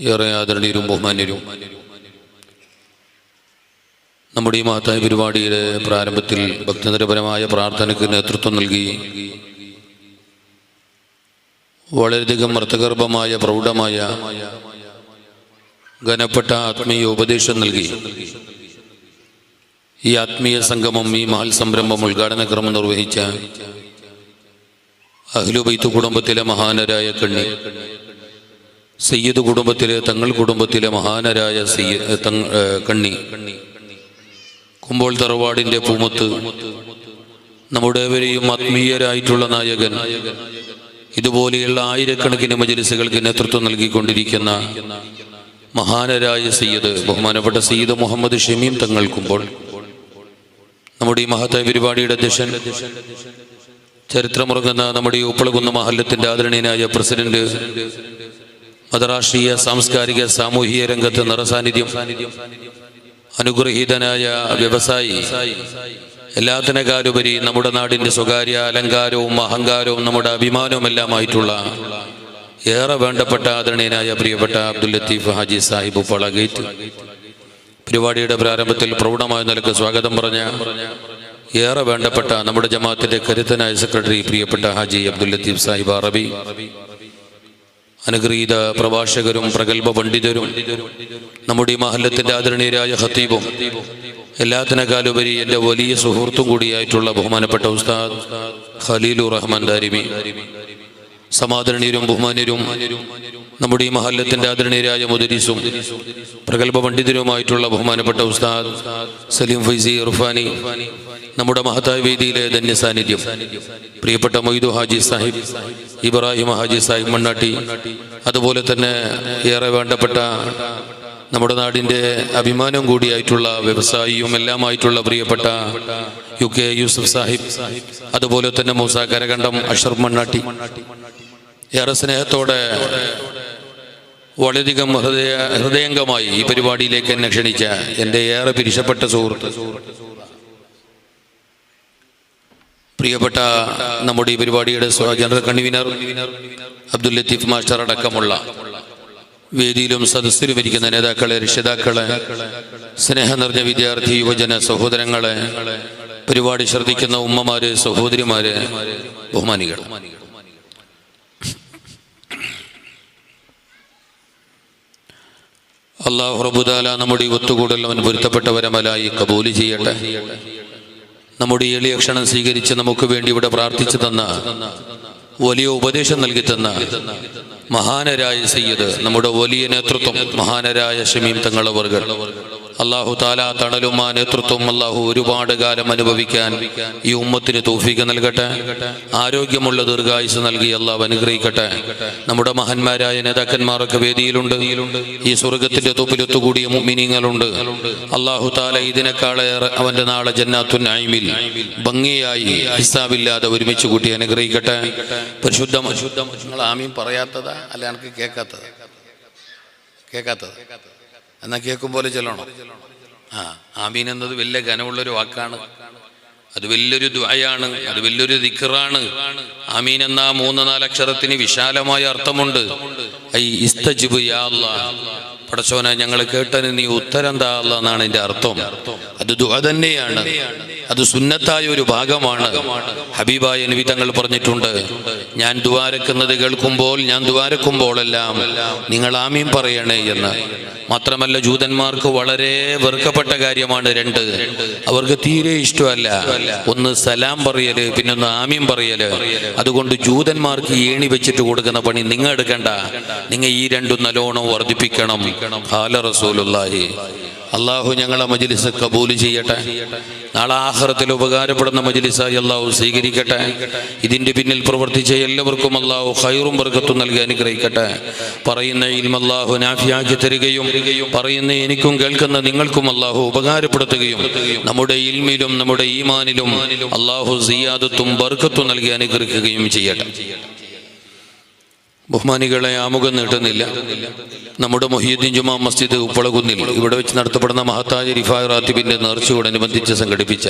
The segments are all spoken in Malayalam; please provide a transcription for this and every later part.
ഏറെ ആദരണീയരും ബഹുമാന്യരും. നമ്മുടെ ഈ മഹത്തായ പരിപാടിയുടെ പ്രാരംഭത്തിൽ ഭക്തിനിരപരമായ പ്രാർത്ഥനയ്ക്ക് നേതൃത്വം നൽകി വളരെയധികം അർത്ഥഗർഭമായ പ്രൗഢമായ ഘനപ്പെട്ട ആത്മീയ ഉപദേശം നൽകി. ഈ ആത്മീയ സംഗമം ഈ മഹൽ സംരംഭം ഉദ്ഘാടന ക്രമം നിർവഹിച്ച അഹ്ലുബൈത്ത് കുടുംബത്തിലെ മഹാനരായ കണ്ണി. സയ്യിദ് കുടുംബത്തിലെ തങ്ങൾ കുടുംബത്തിലെ മഹാനരായ സയ്യ കണ്ണി. കുമ്പോൾ തറവാടിന്റെ പൂമത്ത് നമ്മുടെ വരെയും ആത്മീയരായിട്ടുള്ള നായകൻ. ഇതുപോലെയുള്ള ആയിരക്കണക്കിന് മജലിസുകൾക്ക് നേതൃത്വം നൽകിക്കൊണ്ടിരിക്കുന്ന മഹാനരായ സയ്യിദ് ബഹുമാനപ്പെട്ട സയ്യിദ് മുഹമ്മദ് ഷമീം തങ്ങൾ കുമ്പോൾ നമ്മുടെ ഈ മഹത്തായ പരിപാടിയുടെ അധ്യക്ഷൻ ചരിത്രമുറങ്ങുന്ന നമ്മുടെ ഈ ഉപ്പളകുന്ന മഹല്ലത്തിന്റെ ആദരണീയനായ പ്രസിഡന്റ് മതരാഷ്ട്രീയ സാംസ്കാരിക സാമൂഹിക രംഗത്ത് നിറസാന്നിധ്യം അനുഗ്രഹീതനായ വ്യവസായി എല്ലാത്തിനേക്കാളുപരി നമ്മുടെ നാടിന്റെ സ്വകാര്യ അലങ്കാരവും അഹങ്കാരവും നമ്മുടെ അഭിമാനവും എല്ലാമായിട്ടുള്ള ഏറെ വേണ്ടപ്പെട്ട ആദരണീയനായ പ്രിയപ്പെട്ട അബ്ദുൽ ലത്തീഫ് ഹാജി സാഹിബ് പളഗേറ്റ് പരിപാടിയുടെ പ്രാരംഭത്തിൽ പ്രൗഢമായ നിലയ്ക്ക് സ്വാഗതം പറഞ്ഞ ഏറെ വേണ്ടപ്പെട്ട നമ്മുടെ ജമാഅത്തിന്റെ കരുത്തനായ സെക്രട്ടറി പ്രിയപ്പെട്ട ഹാജി അബ്ദുൽ ലത്തീഫ് സാഹിബ് അറബി അനുഗ്രഹീത പ്രഭാഷകരും പ്രഗത്ഭ പണ്ഡിതരും നമ്മുടെ ഈ മഹല്ലത്തിന്റെ ആദരണീയരായ ഹത്തീബും എല്ലാത്തിനേക്കാളുപരി എന്റെ വലിയ സുഹൃത്തും കൂടിയായിട്ടുള്ള ബഹുമാനപ്പെട്ട ഉസ്താദ് ഖലീലു റഹ്മാൻ ദാരിമി. സമാദരണീയരും ബഹുമാന്യരും നമ്മുടെ ഈ മഹല്ലത്തിന്റെ ആദരണീയരായ മുദരീസും പ്രഗത്ഭ പണ്ഡിതരുമായിട്ടുള്ള ബഹുമാനപ്പെട്ട ഉസ്താദ് സലീം ഫൈസി ഇർഫാനി നമ്മുടെ മഹത്തായ വേദിയിലെ ധന്യ സാന്നിധ്യം. പ്രിയപ്പെട്ട മൊയ്തു ഹാജി സാഹിബ് ഇബ്രാഹിം ഹാജി സാഹിബ് മണ്ണാട്ടി അതുപോലെ തന്നെ ഏറെ വേണ്ടപ്പെട്ട നമ്മുടെ നാടിന്റെ അഭിമാനം കൂടിയായിട്ടുള്ള വ്യവസായിയും എല്ലാമായിട്ടുള്ള പ്രിയപ്പെട്ട യു കെ യൂസഫ് സാഹിബ് അതുപോലെ തന്നെ മൂസ കരകണ്ഠം അഷർ മണ്ണാട്ടി. ഏറെ സ്നേഹത്തോടെ വളരെയധികം ഹൃദയ ഹൃദയംഗമായി ഈ പരിപാടിയിലേക്ക് എന്നെ ക്ഷണിച്ച എന്റെ ഏറെ പിരിശപ്പെട്ട സുഹൃത്ത്. പ്രിയപ്പെട്ട നമ്മുടെ ഈ പരിപാടിയുടെ general convener Abdul Latheef master അടക്കമുള്ള വേദിയിലും സദസ്സിലും ഇരിക്കുന്ന നേതാക്കളെ രക്ഷിതാക്കളെ സ്നേഹം നിറഞ്ഞ വിദ്യാർത്ഥി യുവജന സഹോദരങ്ങളെ പരിപാടി ശ്രദ്ധിക്കുന്ന ഉമ്മമാര് സഹോദരിമാര് ബഹുമാനികൾ അള്ളാഹു റബുദാല നമ്മുടെ ഒത്തുകൂടൽ അവൻ പൊരുത്തപ്പെട്ടവരമലായി കബൂലി ചെയ്യട്ടെ. നമ്മുടെ എളിയ ക്ഷണം സ്വീകരിച്ച് നമുക്ക് വേണ്ടി ഇവിടെ പ്രാർത്ഥിച്ചു തന്ന വലിയ ഉപദേശം നൽകി തന്ന മഹാനരായ സയ്യദ് നമ്മുടെ വലിയ നേതൃത്വം മഹാനരായ ഷമീം തങ്ങളവർകൾ അള്ളാഹു താല തണലും ആ നേതൃത്വം അള്ളാഹു ഒരുപാട് കാലം അനുഭവിക്കാൻ ഈ ഉമ്മത്തിന് തോഫീക്ക് നൽകട്ടെ. ആരോഗ്യമുള്ള ദീർഘായുസ് നൽകി അള്ളാഹു അനുഗ്രഹിക്കട്ടെ. നമ്മുടെ മഹന്മാരായ നേതാക്കന്മാരൊക്കെ വേദിയിലുണ്ട്. ഈ സ്വർഗത്തിന്റെ തൊപ്പിലൊത്തുകൂടിയ മിനിങ്ങളുണ്ട് അള്ളാഹു താല ഇതിനേക്കാളേറെ അവന്റെ നാളെ ജന്നാത്തുൻ നൈമിൽ ഭംഗിയായി ഹിസാബില്ലാതെ ഒരുമിച്ച് കൂട്ടി അനുഗ്രഹിക്കട്ടെ. പരിശുദ്ധ നിങ്ങൾ ആമീൻ പറയാത്തതാ? അല്ല എനിക്ക് കേൾക്കാത്തത് കേൾക്കാത്തത് എന്നാ കേൾക്കും പോലെ ചെല്ലണം. ആ ആമീൻ എന്നത് വലിയ ഘനമുള്ളൊരു വാക്കാണ്. അത് വലിയൊരു ദ്വായാണ് അത് വലിയൊരു ദിക്കറാണ് ആമീൻ എന്ന മൂന്ന് നാലക്ഷരത്തിന് വിശാലമായ അർത്ഥമുണ്ട്. ഐ യാ അല്ലാ പടച്ചോനെ ഞങ്ങൾ കേട്ടതിന് നീ ഉത്തരം താ എന്നാണ് എന്റെ അർത്ഥം. അത് ദുആ തന്നെയാണ്. അത് സുന്നത്തായ ഒരു ഭാഗമാണ്. ഹബീബായ നബി തങ്ങൾ പറഞ്ഞിട്ടുണ്ട് ഞാൻ ദ്വാരക്കുന്നത് കേൾക്കുമ്പോൾ ഞാൻ ദ്വാരക്കുമ്പോഴെല്ലാം നിങ്ങൾ ആമീം പറയണേ എന്ന്. മാത്രമല്ല ജൂതന്മാർക്ക് വളരെ വെറുക്കപ്പെട്ട കാര്യമാണ് രണ്ട്. അവർക്ക് തീരെ ഇഷ്ടമല്ല. ഒന്ന് സലാം പറയൽ പിന്നെ ഒന്ന് ആമീൻ പറയൽ. അതുകൊണ്ട് ജൂതന്മാർക്ക് ഏണി വെച്ചിട്ട് കൊടുക്കുന്ന പണി നിങ്ങൾ എടുക്കണ്ട. നിങ്ങൾ ഈ രണ്ടും നല്ലോണം വർദ്ധിപ്പിക്കണം. അള്ളാഹു ഞങ്ങളെ മജിലിസ് കബൂൽ ചെയ്യട്ടെ. നാളെ ആഹ്റത്തിൽ ഉപകാരപ്പെടുന്ന മജിലിസായി അള്ളാഹു സ്വീകരിക്കട്ടെ. ഇതിന്റെ പിന്നിൽ പ്രവർത്തിച്ച എല്ലാവർക്കും അള്ളാഹു ഹൈറും വർഗത്തും നൽകി അനുഗ്രഹിക്കട്ടെ. പറയുന്ന ഇൽമ നാഫിയാക്കി തരികയും പറയുന്ന എനിക്കും കേൾക്കുന്ന നിങ്ങൾക്കും അള്ളാഹു ഉപകാരപ്പെടുത്തുകയും നമ്മുടെ ഇൽമിലും നമ്മുടെ ഈമാനിലും അള്ളാഹു സിയാദത്തും ബർക്കത്തും നൽകി അനുഗ്രഹിക്കുകയും ചെയ്യട്ടെ. ബഹുമാനികളെ ആമുഖം നീട്ടുന്നില്ല. നമ്മുടെ മൊഹീദ്ദീൻ ജുമാ മസ്ജിദ് ഉപ്പളകുന്നിൽ ഇവിടെ വെച്ച് നടത്തപ്പെടുന്ന മഹത്തായ റിഫായ് റാത്തിബിന്റെ നേർച്ചയോടനുബന്ധിച്ച് സംഘടിപ്പിച്ച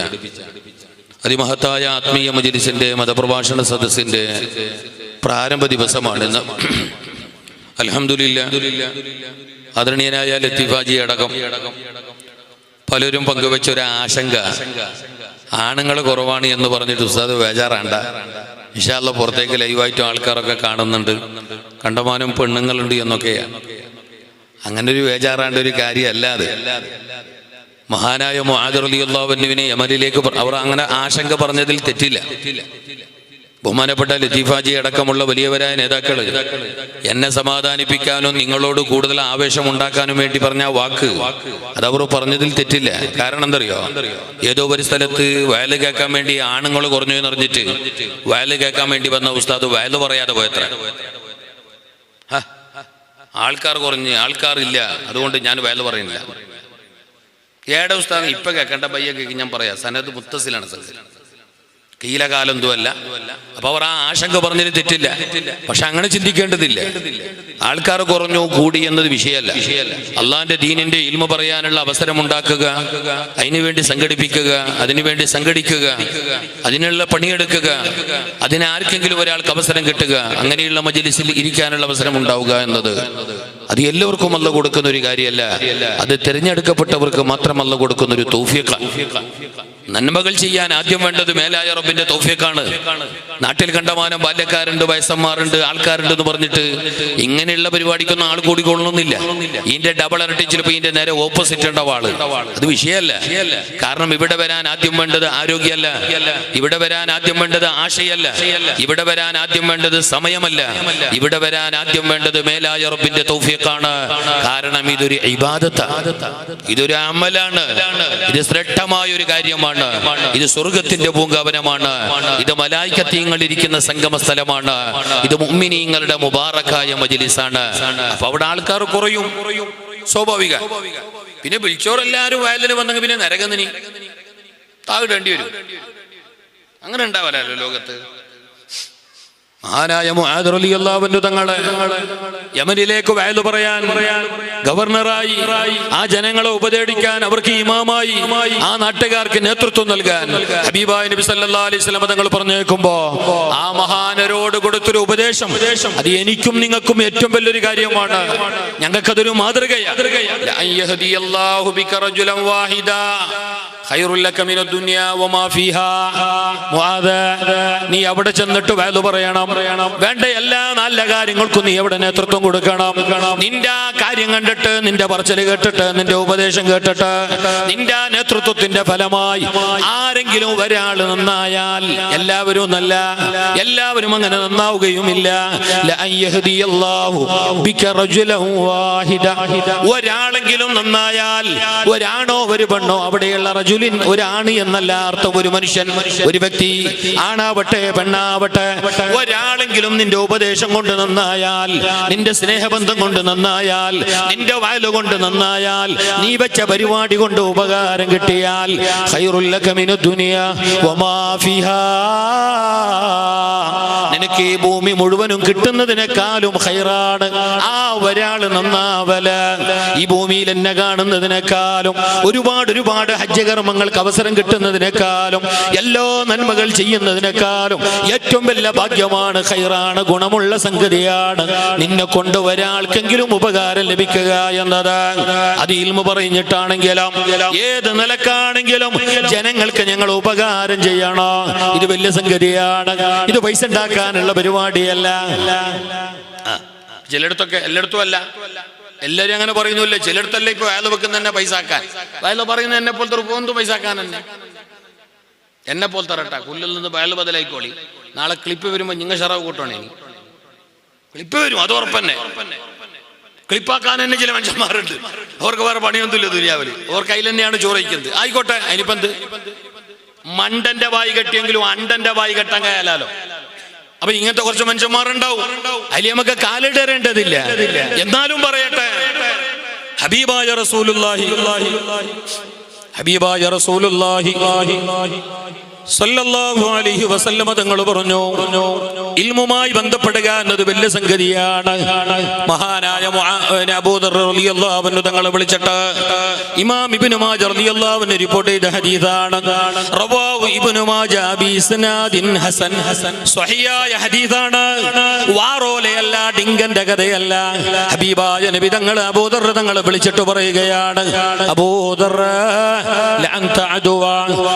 അതിമഹത്തായ ആത്മീയ മജിലിസിന്റെ മതപ്രഭാഷണ സദസ്സിന്റെ പ്രാരംഭ ദിവസമാണ് അലഹമില്ല ആദരണീയനായ ലത്തീഫാജി അടക്കം പലരും പങ്കുവെച്ച ഒരു ആശങ്ക. ആണുങ്ങൾ കുറവാണ് എന്ന് പറഞ്ഞിട്ട് ഉസ്താദ് ബേജാറാണ്ട. ഇഷാല്ല പുറത്തേക്ക് ലൈവായിട്ട് ആൾക്കാരൊക്കെ കാണുന്നുണ്ട്. കണ്ടമാനം പെണ്ണുങ്ങളുണ്ട് എന്നൊക്കെയാണ് അങ്ങനെ ഒരു വേജാറാണ്ട് ഒരു കാര്യമല്ല അത്. മഹാനായ മുഹാദർ അലി അള്ളാഹുവിനെ യമനിലേക്ക് അവർ അങ്ങനെ ആശങ്ക പറഞ്ഞതിൽ തെറ്റില്ല. ബഹുമാനപ്പെട്ട ലത്തീഫാജി അടക്കമുള്ള വലിയവരായ നേതാക്കൾ എന്നെ സമാധാനിപ്പിക്കാനും നിങ്ങളോട് കൂടുതൽ ആവേശം ഉണ്ടാക്കാനും വേണ്ടി പറഞ്ഞ വാക്ക് അതവർ പറഞ്ഞതിൽ തെറ്റില്ല. കാരണം എന്തറിയോ? ഏതോ ഒരു സ്ഥലത്ത് വയൽ കേൾക്കാൻ വേണ്ടി ആണുങ്ങൾ കുറഞ്ഞു എന്ന് വയൽ കേൾക്കാൻ വേണ്ടി വന്ന ഉസ്താദ് വയൽ പറയാതെ പോയത്ര. ആൾക്കാർ കുറഞ്ഞ് ആൾക്കാരില്ല അതുകൊണ്ട് ഞാൻ വയൽ പറയുന്നില്ല. ഏടെ ഉസ്താദ് ഇപ്പൊ കേൾക്കേണ്ട പയ്യ കേൾക്കും ഞാൻ പറയാം. സനത് മുത്തസിലാണ് സനത് കീലകാലം ഒന്നുമല്ല അപ്പൊ അവർ ആ ആശങ്ക പറഞ്ഞതിന് തെറ്റില്ല. പക്ഷെ അങ്ങനെ ചിന്തിക്കേണ്ടതില്ല. ആൾക്കാർ കുറഞ്ഞു കൂടി എന്നത് വിഷയമല്ല. അള്ളാന്റെ ദീനിന്റെ ഇൽമ പറയാനുള്ള അവസരം ഉണ്ടാക്കുക അതിനുവേണ്ടി സംഘടിപ്പിക്കുക അതിനുവേണ്ടി സംഘടിക്കുക അതിനുള്ള പണിയെടുക്കുക അതിനാർക്കെങ്കിലും ഒരാൾക്ക് അവസരം കിട്ടുക അങ്ങനെയുള്ള മജലിസിൽ ഇരിക്കാനുള്ള അവസരം ഉണ്ടാവുക എന്നത് അത് എല്ലാവർക്കും അല്ല കൊടുക്കുന്ന ഒരു കാര്യമല്ല. അത് തിരഞ്ഞെടുക്കപ്പെട്ടവർക്ക് മാത്രമല്ല കൊടുക്കുന്ന ഒരു തൗഫീഖാണ് നന്മകൾ ചെയ്യാൻ ആദ്യം വേണ്ടത് മേലായ റബ്ബിന്റെ തോഫിയക്കാണ് നാട്ടിൽ കണ്ടമാനം ബാല്യക്കാരുണ്ട് വയസ്സന്മാരുണ്ട് ആൾക്കാരുണ്ട് എന്ന് പറഞ്ഞിട്ട് ഇങ്ങനെയുള്ള പരിപാടിക്കൊന്നും ആൾ കൂടിക്കൊള്ളണമെന്നില്ല. ഇതിന്റെ ഡബിൾ ഇരട്ടി ചിലപ്പോൾ ഇതിന്റെ നേരെ ഓപ്പോസിറ്റ് ഉണ്ടാവും ആൾ അത് വിഷയമല്ല. കാരണം ഇവിടെ വരാൻ ആദ്യം വേണ്ടത് ആരോഗ്യമല്ല. ഇവിടെ വരാൻ ആദ്യം വേണ്ടത് ആശയല്ല ഇവിടെ വരാൻ ആദ്യം വേണ്ടത് സമയമല്ല. ഇവിടെ വരാൻ ആദ്യം വേണ്ടത് മേലായ റബ്ബിന്റെ തോഫിയക്കാണ് കാരണം ഇതൊരു ഇബാദത്താണ് ഇതൊരു അമലാണ്. ഇത് ശ്രേഷ്ഠമായ ഒരു കാര്യമാണ്. ഇത് സ്വർഗത്തിന്റെ പൂങ്കാവനമാണ്. ഇത് മലായിക്കത്തീങ്ങൾ ഇരിക്കുന്ന സംഗമ സ്ഥലമാണ് ഇത് മുമ്മിനീങ്ങളുടെ മുബാറക്കായ മജിലിസാണ്. അപ്പൊ അവിടെ ആൾക്കാർ കുറയും. സ്വാഭാവിക. പിന്നെ വിളിച്ചോരെല്ലാരും വയലിന് വന്നെങ്കിൽ പിന്നെ നരകന്നിനി. താവിടേണ്ടി വരും. അങ്ങനെ ഉണ്ടാവല്ലോ ലോകത്ത്. മഹാനായ അൻഹു തങ്ങളെ യമനിലേക്ക് വയൽ പറയാൻ ഗവർണറായി ആ ജനങ്ങളെ ഉപദേശിക്കാൻ അവർക്ക് ഇമാമായി ആ നാട്ടുകാർക്ക് നേതൃത്വം നൽകാൻ ഹബീബായ നബി സല്ലാസ്ലമ അലൈഹി തങ്ങൾ പറഞ്ഞേക്കുമ്പോ ആ മഹാനരോട് കൊടുത്തൊരു ഉപദേശം. അത് എനിക്കും നിങ്ങൾക്കും ഏറ്റവും വലിയൊരു കാര്യമാണ്. ഞങ്ങൾക്കതൊരു മാതൃകയാണ് നീ അവിടെ ചെന്നിട്ട് വാൽ പറയണം. വേണ്ട എല്ലാ നല്ല കാര്യങ്ങൾക്കും നീ അവിടെ നേതൃത്വം കൊടുക്കണം. നിന്റെ ആ കാര്യം കണ്ടിട്ട് നിന്റെ പറച്ചൽ കേട്ടിട്ട് നിന്റെ ഉപദേശം കേട്ടിട്ട് നിന്റെ നേതൃത്വത്തിന്റെ ഫലമായി ആരെങ്കിലും ഒരാൾ നന്നായാൽ എല്ലാവരും നല്ല എല്ലാവരും അങ്ങനെ നന്നാവുകയുമില്ല. ഒരാളെങ്കിലും നന്നായാൽ ഒരാണോ ഒരു പെണ്ണോ അവിടെയുള്ള റജുലിൻ ഒരാണ് എന്നല്ല അർത്ഥം. ഒരു മനുഷ്യൻ ഒരു വ്യക്തി. ആണാവട്ടെ പെണ്ണാവട്ടെ. ഒരാളെങ്കിലും നിന്റെ ഉപദേശം കൊണ്ട് നന്നായാൽ നിന്റെ സ്നേഹബന്ധം കൊണ്ട് നന്നായാൽ നിന്റെ വയലു കൊണ്ട് നന്നായാൽ നീ വെച്ച പരിപാടി കൊണ്ട് ഉപകാരം കിട്ടിയാൽ നിനക്ക് ഈ ഭൂമി മുഴുവനും കിട്ടുന്നതിനേക്കാളും ഹൈറാണ് ആ ഒരാൾ നന്നാവല. ഈ ഭൂമിയിൽ എന്നെ കാണുന്നതിനേക്കാളും ഒരുപാട് ഒരുപാട് ഹജ്ജകർമ്മങ്ങൾക്ക് അവസരം കിട്ടുന്നതിനേക്കാളും എല്ലാ നന്മകൾ ചെയ്യുന്നതിനേക്കാളും ഏറ്റവും വലിയ ഭാഗ്യമാണ് ഹൈറാണ് ഗുണമുള്ള സംഗതിയാണ്. നിന്നെ കൊണ്ട് ഒരാൾക്കെങ്കിലും ഉപകാരം ലഭിക്കുക എന്നത്. അത് ഇൽമ പറഞ്ഞിട്ടാണെങ്കിലും ഏത് നിലക്കാണെങ്കിലും ജനങ്ങൾക്ക് ഞങ്ങൾ ഉപകാരം ചെയ്യണോ? ഇത് വലിയ സംഗതിയാണ്. ഇത് പൈസ ഉണ്ടാക്കാനുള്ള പരിപാടിയല്ല. ചിലയിടത്തൊക്കെ എല്ലായിടത്തും അല്ല. എല്ലാരും അങ്ങനെ പറയുന്നില്ല ചിലയിടത്തല്ലേ ഇപ്പൊ അയാൾ വെക്കുന്ന തന്നെ പൈസ ആക്കാൻ. വയൽ പറയുന്ന എന്നെ പോലത്തെ ഒരു പൈസ ആക്കാൻ തന്നെ. എന്നെ പോലത്തെ റട്ട കുല്ലിൽ നിന്ന് വയൽ ബദലായിക്കോളി. നാളെ ക്ലിപ്പ് വരുമ്പോ നിങ്ങൾ ഷറാവ് കൂട്ടണേ ക്ലിപ്പ് വരും അത് ഉറപ്പന്നെ. ക്ലിപ്പാക്കാൻ തന്നെ ചില മനുഷ്യന്മാരുണ്ട്. അവർക്ക് വേറെ പണിയൊന്നുമില്ല ദുര്യാവിൽ അവർക്ക് അതിൽ തന്നെയാണ് ചോറയിക്കുന്നത് ആയിക്കോട്ടെ അതിനിപ്പന്ത് മണ്ടന്റെ വായി കെട്ടിയെങ്കിലും അണ്ടന്റെ വായി കെട്ടാൻ കഴിയാലോ അപ്പൊ ഇങ്ങനത്തെ കുറച്ച് മനുഷ്യന്മാരുണ്ടാവും. നമുക്ക് കാലിടേണ്ടതില്ല എന്നാലും പറയട്ടെ. ഹബീബായ റസൂലുള്ളാഹി. ഹബീബായ റസൂലുള്ളാഹി. സല്ലല്ലാഹു അലൈഹി വസല്ലമ തങ്ങൾ പറഞ്ഞു ബന്ധപ്പെടുക എന്നത് വലിയ സംഗതിയാണ്. മഹാനായ അബൂദർ റളിയല്ലാഹു അൻഹു തങ്ങളെ വിളിച്ചിട്ട് ഇമാം ഇബ്നു മാജ റളിയല്ലാഹു അൻഹു റിപ്പോർട്ട് ചെയ്ത ഹദീസാണ്. ഇബ്നു മാജ ഹസൻ. സ്വഹിയായ ഹദീസാണ്. വാറോലയല്ല ഡിങ്കന്റെ കഥയല്ല ഹബീബായ നബി തങ്ങൾ അബൂദർ തങ്ങളെ വിളിച്ചിട്ട് പറയുകയാണ് അബൂദർ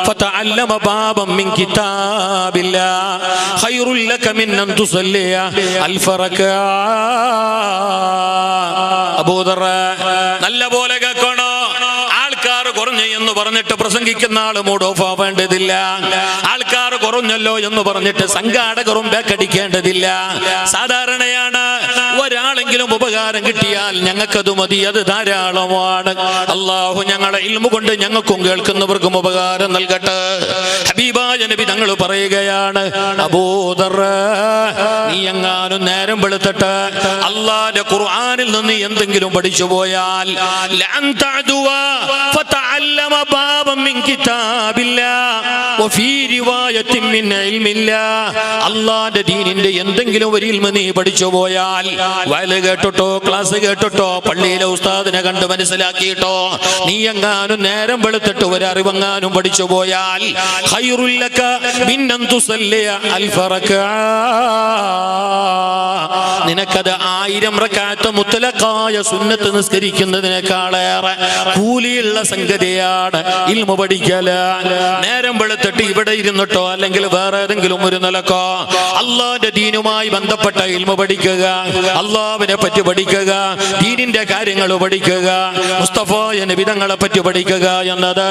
ഫതഅല്ലമ ബാബൻ മിൻ കിതാബില്ലാ. ഖൈറുൽ ലക മിൻ അൻ തുസല്ലിയ. അൽഫ റക്അ അബൂദർ നല്ല പോലെ കേൾക്കണോ കുറഞ്ഞു എന്ന് പറഞ്ഞിട്ട് പ്രസംഗിക്കുന്ന ആൾ മൂഡ് ഓഫ് ആവേണ്ടതില്ല ആൾക്കാർ കുറഞ്ഞല്ലോ എന്ന് പറഞ്ഞിട്ട് സംഘാടകറും ബേക്കടിക്കേണ്ടതില്ല സാധാരണയാണ് ഒരാളെങ്കിലും ഉപകാരം കിട്ടിയാൽ ഞങ്ങൾക്കത് മതി അത് ധാരാളമാണ്. അള്ളാഹു ഞങ്ങളെ ഇൽമു കൊണ്ട് ഞങ്ങൾക്കും കേൾക്കുന്നവർക്കും ഉപകാരം നൽകട്ടെ. ഹബീബായ നബി തങ്ങൾ പറയുകയാണ് അബൂദർ നീ എങ്ങാനും നേരം വെളുത്തിട്ട്. അള്ളാന്റെ ഖുർആാനിൽ നിന്ന് എന്തെങ്കിലും പഠിച്ചു പോയാൽ ലഅൻ തഅദുവ ഫതഅല്ലമ ബാബൻ മിൻ കിതാബില്ലാ വഫീ റിവായത്തിൻ മിൻ ഇൽമില്ലാ. അള്ളാന്റെ ദീനിന്റെ എന്തെങ്കിലും ഒരു ഇൽമ നീ പഠിച്ചു പോയാൽ വയൽ കേട്ടിട്ടോ ക്ലാസ് കേട്ടിട്ടോ പള്ളിയിലെ ഉസ്താദിനെ കണ്ട് മനസ്സിലാക്കിയിട്ടോ നീ എങ്ങാനും നേരം വെളുത്തിട്ട് ഒരു അറിവെങ്ങാനും പഠിച്ചു പോയാൽ നിനക്കത് ആയിരം റക്കാത്ത് മുത്തലക്കായ സുന്നത്ത് നിസ്കരിക്കുന്നതിനേക്കാളേറെ കൂലിയുള്ള സംഗതിയാണ് ഇൽമു പഠിക്കല. നേരം വെളുത്തിട്ട് ഇവിടെ ഇരുന്നിട്ടോ അല്ലെങ്കിൽ വേറെ ഏതെങ്കിലും ഒരു നിലക്കോ. അള്ളാന്റെ ദീനുമായി ബന്ധപ്പെട്ട ഇൽമു പഠിക്കുക. അള്ളാവിനെ പറ്റി പഠിക്കുക. ദീനിന്റെ കാര്യങ്ങൾ പഠിക്കുക. മുസ്തഫ നബിതങ്ങളെ പറ്റി പഠിക്കുക എന്നത്.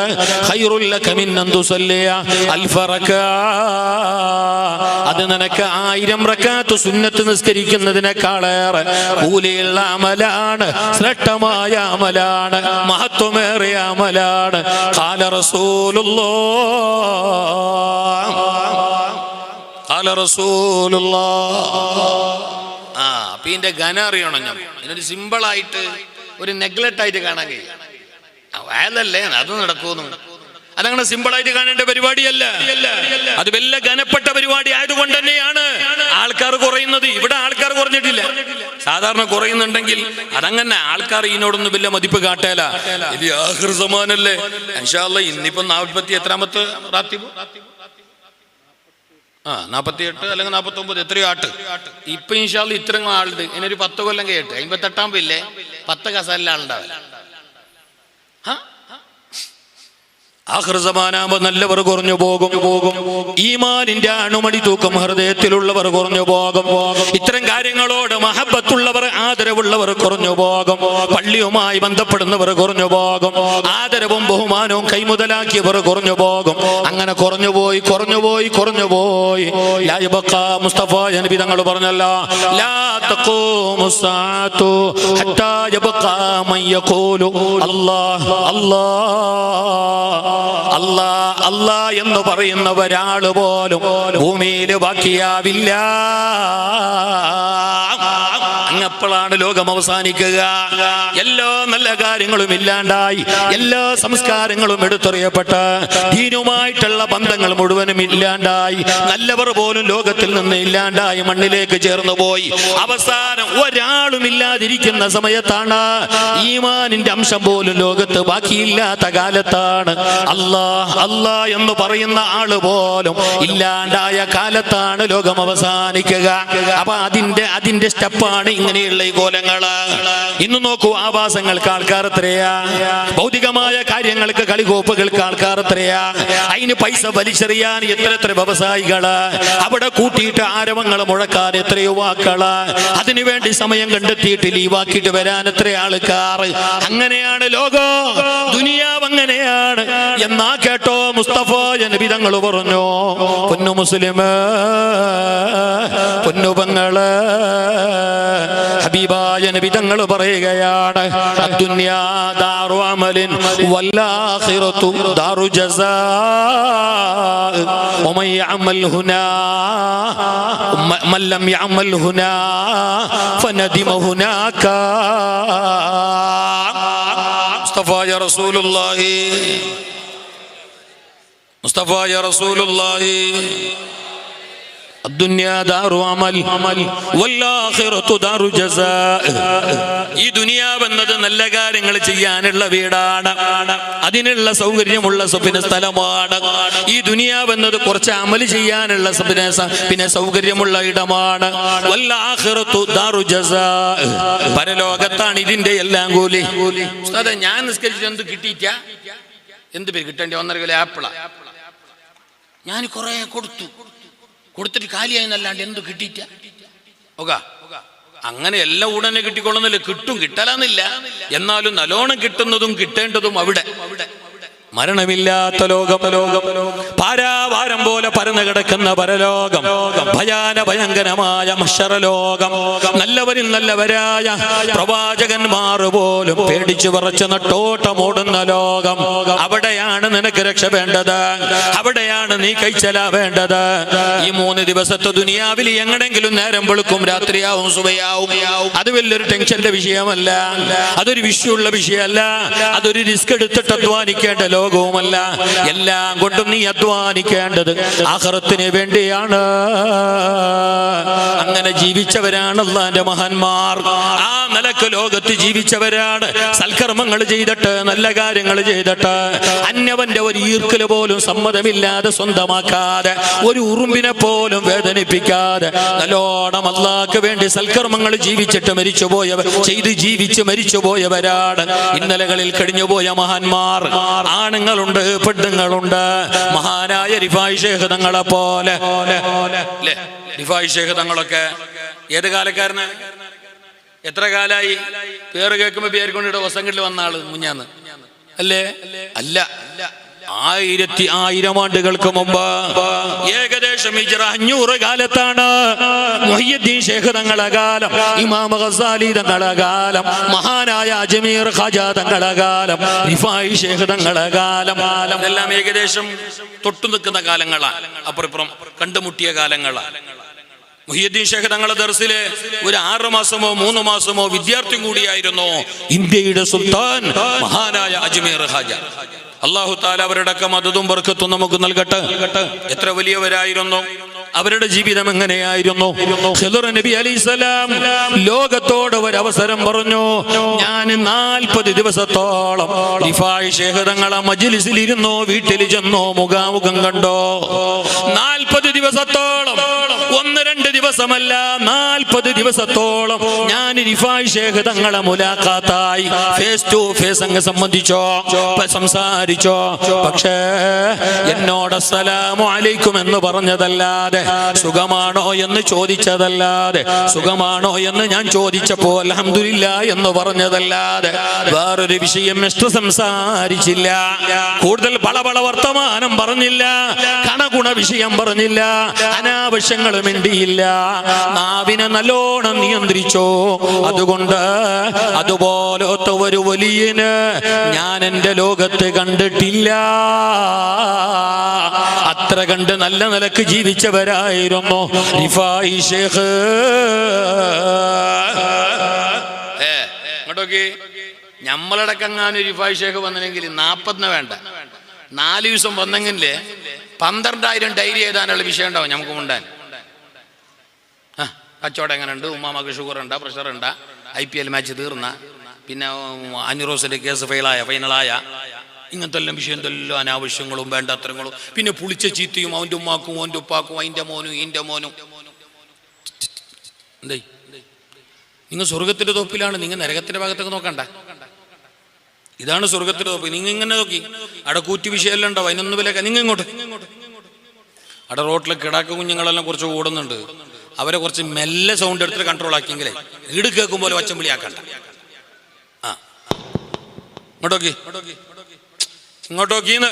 അത് നിനക്ക് ആയിരം റക്കാത്ത് സുന്നത്ത് നിസ്കരിക്കുന്നതിനേക്കാളേറെ കൂലിയുള്ള അമലാണ് ശ്രേഷ്ഠമായ അമലാണ് മഹത്വമേറിയ അമലാണ് കാല ആ ഇതിന്റെ ഘന അറിയണം ഞാൻ ഇതിനൊരു സിമ്പിളായിട്ട് ഒരു നെഗ്ലക്ട് ആയിട്ട് കാണാൻ കഴിയും. വയലല്ലേ അത് നടക്കുന്നു അതങ്ങനെ സിമ്പിളായിട്ട് കാണേണ്ട പരിപാടിയല്ല. അത് വല്ല ഘനപ്പെട്ട പരിപാടി ആയതുകൊണ്ട് തന്നെയാണ് ആൾക്കാർ കുറയുന്നത്. ഇവിടെ ആൾക്കാർ കുറഞ്ഞിട്ടില്ല. സാധാരണ കുറയുന്നുണ്ടെങ്കിൽ അതങ്ങനെ ആൾക്കാർ ഇതിനോടൊന്നും വലിയ മതിപ്പ് കാട്ടേല. ഇത് ആഹൃ സമാനല്ലേ? ഇന്നിപ്പോ നാൽപ്പത്തി എത്രാമത്തെ റാത്തിബ്? ആ നാപ്പത്തി എട്ട് അല്ലെങ്കിൽ നാപ്പത്തി ഒമ്പത് എത്രയോ ആട്ട്. ഇപ്പൊ ഇൻഷാൽ ഇത്രയും ആളുണ്ട്. ഒരു പത്ത് കൊല്ലം കേട്ട് അമ്പത്തെട്ടാമ്പില്ലേ പത്ത് കസാലിൽ ആളുണ്ടാവില്ല. ആഹൃസമാനാകുമ്പോ നല്ലവർ കുറഞ്ഞു പോകും. പോകും ഈമാനിന്റെ അണുമണി തൂക്കം ഹൃദയത്തിലുള്ളവർ കുറഞ്ഞു പോകും. ഇത്തരം കാര്യങ്ങളോട് മഹബത്തുള്ളവർ ആദരവുള്ളവർ കുറഞ്ഞു പോകും. പള്ളിയുമായി ബന്ധപ്പെടുന്നവർ കുറഞ്ഞു പോകും. ആദരവും ബഹുമാനവും കൈമുതലാക്കിയവർ കുറഞ്ഞു പോകും. അങ്ങനെ കുറഞ്ഞു പോയി കുറഞ്ഞു പോയി കുറഞ്ഞു പോയി. മുസ്തഫ നബി തങ്ങൾ പറഞ്ഞല്ലോ അല്ലാ തഖൂമു അല്ലാ അല്ലാ എന്ന് പറയുന്ന ഒരാൾ പോലും ഭൂമിയിൽ ബാക്കിയാവില്ല. അങ്ങപ്പോഴാണ് ലോകം അവസാനിക്കുക. എല്ലാ നല്ല കാര്യങ്ങളും ഇല്ലാണ്ടായി. എല്ലാ സംസ്കാരങ്ങളും എടുത്തെറിയപ്പെട്ട് ദീനുമായിട്ടുള്ള ബന്ധങ്ങൾ മുഴുവനും ഇല്ലാണ്ടായി. നല്ലവർ പോലും ലോകത്തിൽ നിന്ന് ഇല്ലാണ്ടായി മണ്ണിലേക്ക് ചേർന്നു പോയി. അവസാനം ഒരാളും ഇല്ലാതിരിക്കുന്ന സമയത്താണ് ഈമാനിന്റെ അംശം പോലും ലോകത്ത് ബാക്കിയില്ലാത്ത കാലത്താണ്. അല്ലാ അല്ലാ എന്ന് പറയുന്ന ആൾ പോലും ഇല്ലാണ്ടായ കാലത്താണ് ലോകം അവസാനിക്കുക. അപ്പൊ അതിന്റെ അതിന്റെ സ്റ്റെപ്പാണ് ഇങ്ങനെയുള്ള ഈ കോലങ്ങൾ ഇന്ന് നോക്കൂ ആവാസങ്ങൾക്ക് ആൾക്കാർ എത്രയാ? ഭൗതികമായ കാര്യങ്ങൾക്ക് കളികോപ്പുകൾക്ക് ആൾക്കാർ എത്രയാ? അതിന് പൈസ വലിച്ചെറിയാൻ എത്ര എത്ര വ്യവസായികൾ? അവിടെ കൂട്ടിയിട്ട് ആരവങ്ങൾ മുഴക്കാൻ എത്ര യുവാക്കൾ? അതിനുവേണ്ടി സമയം കണ്ടെത്തിയിട്ട് ലീവാക്കിയിട്ട് വരാൻ എത്ര ആൾക്കാർ? അങ്ങനെയാണ് ലോകം. ദുനിയാവ് അങ്ങനെയാണ്. എന്നാ കേട്ടോ മുസ്തഫ നബി തങ്ങൾ പറഞ്ഞു പൊന്നു മുസ്ലിം പൊന്നു പെങ്ങള് ഹബീബായ നബി തങ്ങൾ പറയുകയാണ് അദ്ദുന്യാ ദാറു അമലിൻ വല്ലാഖിറതു ദാറു ജസാ ومن يعمل هنا من لم يعمل هنا فندم هناك മുസ്തഫ റസൂലുള്ളാഹി മുസ്തഫായ റസൂലുള്ളാഹി. ഈ ദുനിയാവ് എന്നത് നല്ല കാര്യങ്ങൾ ചെയ്യാനുള്ള വീടാണ്. അതിനുള്ള സൗകര്യമുള്ള പിന്നെ സ്ഥലമാണ്. ഈ ദുനിയാവ് എന്നത് കുറച്ച് അമൽ ചെയ്യാനുള്ള പിന്നെ പിന്നെ സൗകര്യമുള്ള ഇടമാണ്. പരലോകത്താണ് ഇതിന്റെ എല്ലാം കൂലി. ഞാൻ നിസ്കരിച്ചു എന്ത് കിട്ടിയിട്ടാ? എന്ത് പേര് കിട്ടേണ്ടി ഒന്നര കിലോ ആപ്പിളാ. ഞാൻ കുറെ കൊടുത്തു. കൊടുത്തിട്ട് കാലിയായി എന്നല്ലാണ്ട് എന്തു കിട്ടിയിട്ട? അങ്ങനെ എല്ലാം ഉടനെ കിട്ടിക്കൊള്ളുന്നില്ല. കിട്ടും കിട്ടലാന്നില്ല. എന്നാലും നല്ലോണം കിട്ടുന്നതും കിട്ടേണ്ടതും അവിടെ. മരണമില്ലാത്ത ലോകം. ലോകം പാരാവാരം പോലെ പരന്നു കിടക്കുന്ന പരലോകം. ഭയാന ഭയങ്കരമായ മഷറലോകം. നല്ലവരിൽ നല്ലവരായ പ്രവാചകന്മാർ പോലും പേടിച്ചു പറച്ച് നട്ടോട്ടമോടുന്ന ലോകം. അവിടെയാണ് നിനക്ക് രക്ഷ വേണ്ടത്. അവിടെയാണ് നീ കൈച്ചല വേണ്ടത് ഈ മൂന്ന് ദിവസത്തെ ദുനിയാവിൽ എങ്ങനെങ്കിലും നേരം വെളുക്കും രാത്രിയാവും സുബയാവും. അത് വലിയൊരു ടെൻഷന്റെ വിഷയമല്ല. അതൊരു വിഷയമുള്ള വിഷയമല്ല. അതൊരു റിസ്ക് എടുത്തിട്ട് അധ്വാനിക്കേണ്ട ലോകവുമല്ല എല്ലാം കൊണ്ടും നീ അധ്വാനിക്കേണ്ടത് ആഹ്റത്തിന് വേണ്ടിയാണ്. അങ്ങനെ ജീവിച്ചവരാണ് അള്ളാന്റെ മഹാന്മാർ. ആ നിലയ്ക്ക് ലോകത്ത് ജീവിച്ചവരാണ്. സൽക്കർമ്മങ്ങൾ ചെയ്തിട്ട് നല്ല കാര്യങ്ങൾ ചെയ്തിട്ട് അന്യവന്റെ ഒരു ഈർക്കൽ പോലും സമ്മതമില്ലാതെ സ്വന്തമാക്കാതെ ഒരു ഉറുമ്പിനെ പോലും വേദനിപ്പിക്കാതെ നല്ലോണം അള്ളാക്ക് വേണ്ടി സൽക്കർമ്മങ്ങൾ ജീവിച്ചിട്ട് മരിച്ചുപോയവർ ചെയ്ത് ജീവിച്ച് മരിച്ചുപോയവരാണ് ഇന്നലകളിൽ കഴിഞ്ഞുപോയ മഹാന്മാർ. ആണുങ്ങളുണ്ട് പെണ്ണുങ്ങളുണ്ട്. മഹാനായ റിഫായി ഷേഖ് തങ്ങളെ പോലെ. റിഫായി ഷേഖ് തങ്ങളൊക്കെ ഏത് കാലക്കാരനാണ് എത്ര കാലായി? പേര് കേൾക്കുമ്പോ പേര് കൊണ്ടിട്ട് വസങ്കട്ടിൽ വന്ന ആൾ മുഞ്ഞാന്ന്. അല്ലേ അല്ല? അല്ല. ആയിരത്തി ആയിരം ആണ്ടുകൾക്ക് മുമ്പ് ഏകദേശം അഞ്ഞൂറ് കാലത്താണ് മുഹ്യദ്ദീൻ ശേഖ് തങ്ങളെ കാലം ഇമാം ഗസാലി തങ്ങളെ കാലം മഹാനായ അജ്മീർ ഖാജ തങ്ങളെ കാലം റിഫായി ശേഖ് തങ്ങളെ കാലം. എല്ലാം ഏകദേശം തൊട്ടു നിൽക്കുന്ന കാലങ്ങളാണ്. അപ്പുറപ്പുറം കണ്ടുമുട്ടിയ കാലങ്ങളാണ്. മുഹിയുദ്ദീൻ ഷേഖ് തങ്ങളുടെ ദർസിലെ ഒരു ആറ് മാസമോ മൂന്ന് മാസമോ വിദ്യാർത്ഥി കൂടിയായിരുന്നു ഇന്ത്യയുടെ സുൽത്താൻ മഹാനായ അജ്മീർ ഹാജ അള്ളാഹു താല അവരടക്കം അതും വർക്കത്തും നമുക്ക് നൽകട്ടെ. എത്ര വലിയവരായിരുന്നു? അവരുടെ ജീവിതം എങ്ങനെയായിരുന്നു? നബി അലിസ്ലാം ലോകത്തോട് ഒരു അവസരം പറഞ്ഞു ഞാൻ നാൽപ്പത് ദിവസത്തോളം ഇരുന്നോ വീട്ടിൽ ചെന്നോ മുഖാമുഖം കണ്ടോ. നാൽപ്പത് ദിവസത്തോളം. ഒന്ന് രണ്ട് ദിവസമല്ല നാൽപ്പത് ദിവസത്തോളം. ഞാൻ റിഫായ് ശേഖ് തങ്ങളെ മുലാഖാത്തായി. ഫേസ് ടു ഫേസ് അങ്ങ് സംബന്ധിച്ചോ സംസാരിച്ചോ. പക്ഷേ എന്നോട് അസ്സലാമു അലൈക്കും എന്ന് പറഞ്ഞതല്ലാതെ സുഖമാണോ എന്ന് ചോദിച്ചതല്ലാതെ സുഖമാണോ എന്ന് ഞാൻ ചോദിച്ചപ്പോ അലഹമില്ല എന്ന് പറഞ്ഞതല്ലാതെ വേറൊരു വിഷയം ഇഷ്ട സംസാരിച്ചില്ല. കൂടുതൽ പളപള വർത്തമാനം പറഞ്ഞില്ല കണഗുണ വിഷയം പറഞ്ഞില്ല. അനാവശ്യങ്ങൾ മിണ്ടിയില്ല. നാവിനെ നല്ലോണം നിയന്ത്രിച്ചോ. അതുകൊണ്ട് അതുപോലത്തെ ഒരു വലിയന് ഞാൻ എന്റെ ലോകത്ത് കണ്ടിട്ടില്ല. അത്ര കണ്ട് നല്ല നിലയ്ക്ക് ജീവിച്ചവരായിരുന്നു റിഫായി ഷേഖ്. ഏ റിഫായി ഷേഖ് വന്നില്ലെങ്കിൽ നാപ്പത്തിന് വേണ്ട. നാല് ദിവസം വന്നെങ്കിലേ പന്ത്രണ്ടായിരം ഡയറി എഴുതാനുള്ള വിഷയം ഉണ്ടാവും നമുക്ക് മുണ്ടാൻ. കച്ചവടം എങ്ങനെയുണ്ട് ഉമ്മാമക്ക് ഷുഗർ ഉണ്ടാ? പ്രഷർ ഉണ്ട്? ഐ പി എൽ മാച്ച് തീർന്ന? പിന്നെ അനുറോസിന്റെ കേസ് ഫെയിലായ ഫൈനലായ ഇങ്ങനത്തെ എല്ലാം വിഷയം എന്തെല്ലാം അനാവശ്യങ്ങളും വേണ്ടാത്തരങ്ങളും. പിന്നെ പുളിച്ച ചീത്തയും അവന്റെ ഉമ്മാക്കും അവന്റെ ഉപ്പാക്കും അതിന്റെ മോനും ഇതിന്റെ മോനും. എന്തേ നിങ്ങൾ സ്വർഗത്തിന്റെ തോപ്പിലാണ് നിങ്ങൾ നരകത്തിന്റെ ഭാഗത്തൊക്കെ നോക്കണ്ട. ഇതാണ് സ്വർഗത്തിലെ തോപ്പ്. നിങ്ങൾ ഇങ്ങനെ നോക്കി. അവിടെ കൂറ്റി വിഷയമെല്ലാം ഉണ്ടാവും. അതിനൊന്നും വില നിങ്ങൾ ഇങ്ങോട്ട്. അവിടെ റോട്ടിൽ കിടാക്ക കുഞ്ഞുങ്ങളെല്ലാം കുറച്ച് ഓടുന്നുണ്ട്. അവരെ കുറച്ച് മെല്ലെ സൗണ്ട് എടുത്തിട്ട് കൺട്രോൾ ആക്കിയെങ്കിലേ ഈട് കേൾക്കും പോലെ ഒച്ചം വിളിയാക്കണ്ട ആ ഇങ്ങോട്ടോക്കി ഇങ്ങോട്ടോക്കീന്ന്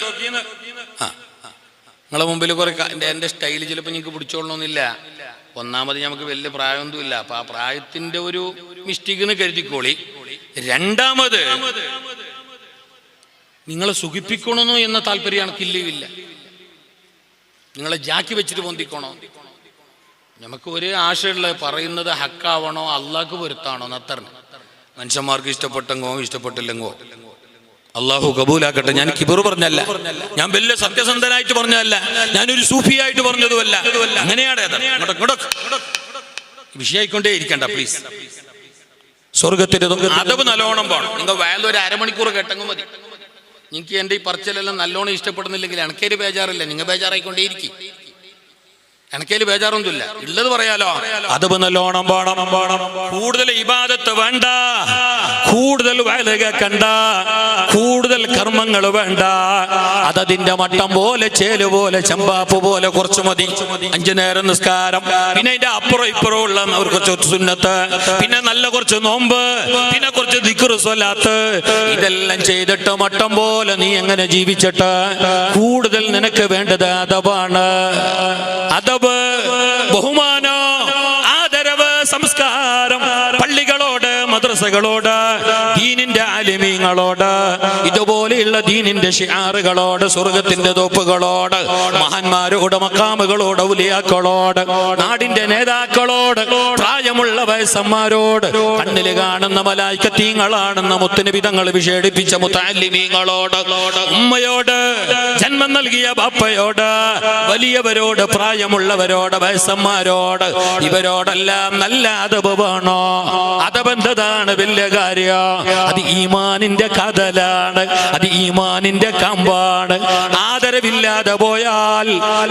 നിങ്ങളെ മുമ്പിൽ കുറെ എന്റെ സ്റ്റൈൽ ചിലപ്പോൾ നിങ്ങൾക്ക് പിടിച്ചോളണമെന്നില്ല ഒന്നാമത് നമുക്ക് വലിയ പ്രായമൊന്നുമില്ല. അപ്പൊ ആ പ്രായത്തിന്റെ ഒരു മിസ്റ്റേക്ക് എന്ന് കരുതിക്കോളി. രണ്ടാമത് നിങ്ങളെ സുഖിപ്പിക്കണമെന്നോ എന്ന താല്പര്യം എനിക്കില്ല നിങ്ങളെ ജാക്കി വെച്ചിട്ട് പൊന്തിക്കണോ? നമുക്ക് ഒരു ആശയുള്ള പറയുന്നത് ഹക്കാവണോ അള്ളാഹ്ക്ക് പൊരുത്താണോ നത്തറിന് മനുഷ്യന്മാർക്ക് ഇഷ്ടപ്പെട്ടെങ്കോ ഇഷ്ടപ്പെട്ടില്ലെങ്കോ? അള്ളാഹു കബൂലാക്കട്ടെ. ഞാൻ കിബർ പറഞ്ഞല്ല ഞാൻ വലിയ സത്യസന്ധനായിട്ട് പറഞ്ഞതല്ല. ഞാനൊരു സൂഫിയായിട്ട് പറഞ്ഞതുമല്ല. അങ്ങനെയാണ്. വിഷയായിക്കൊണ്ടേ ഇരിക്കണ്ട പ്ലീസ് സ്വർഗത്തിന്റെ അതവ് നല്ലോണം പോണം. നിങ്ങൾ വയലൊരു അരമണിക്കൂർ കേട്ടെങ്കിൽ മതി. എനിക്ക് എന്റെ ഈ പറച്ചിലെല്ലാം നല്ലോണം ഇഷ്ടപ്പെടുന്നില്ലെങ്കിൽ എനിക്കൊരു ബേജാറില്ല? നിങ്ങൾ ബേജാറായിക്കൊണ്ടേ എനക്കേൽ ബേജാറൊന്നുമില്ല. ഉള്ളത് പറയാലോ. അത് നല്ലോണം കൂടുതൽ ഇബാദത്ത് വേണ്ട. കൂടുതൽ വയലുക കണ്ട. കൂടുതൽ കർമ്മങ്ങൾ വേണ്ട. അതതിന്റെ മട്ടം പോലെ ചേൽ പോലെ ചെമ്പാപ്പ് പോലെ കുറച്ച് മതി. അഞ്ചു നേരം നിസ്കാരം. പിന്നെ അതിന്റെ അപ്പുറം ഇപ്പുറം ഉള്ള കുറച്ച് സുന്നത്ത്. പിന്നെ നല്ല കുറച്ച് നോമ്പ്. പിന്നെ കുറച്ച് ദിക്കുറുസൊല്ലാത്ത് ഇതെല്ലാം ചെയ്തിട്ട് മട്ടം പോലെ നീ എങ്ങനെ ജീവിച്ചിട്ട്? കൂടുതൽ നിനക്ക് വേണ്ടത് അതവാണ്. അതവ് ബഹുമാനോ ആദരവ് സംസ്കാരം പള്ളികളോട് മദ്രസകളോട് ദീനിന്റെ ആലിമീങ്ങളോട് ഇതുപോലെയുള്ള ദീനിന്റെ ഷിയാറുകളോട് സ്വർഗത്തിന്റെ തോപ്പുകളോട് മഹാന്മാരോട് മക്കാമുകളോട് ഔലിയാക്കളോട് നാടിന്റെ നേതാക്കളോട് പ്രായമുള്ള വയസ്സന്മാരോട് കണ്ണിൽ കാണുന്ന മലായിക്കത്തീങ്ങളാണെന്ന വിധങ്ങൾ വിശേഷിപ്പിച്ച മുത്താലിമീങ്ങളോട് ഉമ്മയോട് ജന്മം നൽകിയ ബാപ്പയോട് വലിയവരോട് പ്രായമുള്ളവരോട് വയസ്സന്മാരോട് ഇവരോടെല്ലാം നല്ല അതവ് വേണോ? അതബന്ധതാണ് വലിയ കാര്യം? അത് ഈമാനിന്റെ കഥലാണ് അത് ഈമാനിന്റെ കമ്പാണ്. ആദരവില്ലാതെ പോയാൽ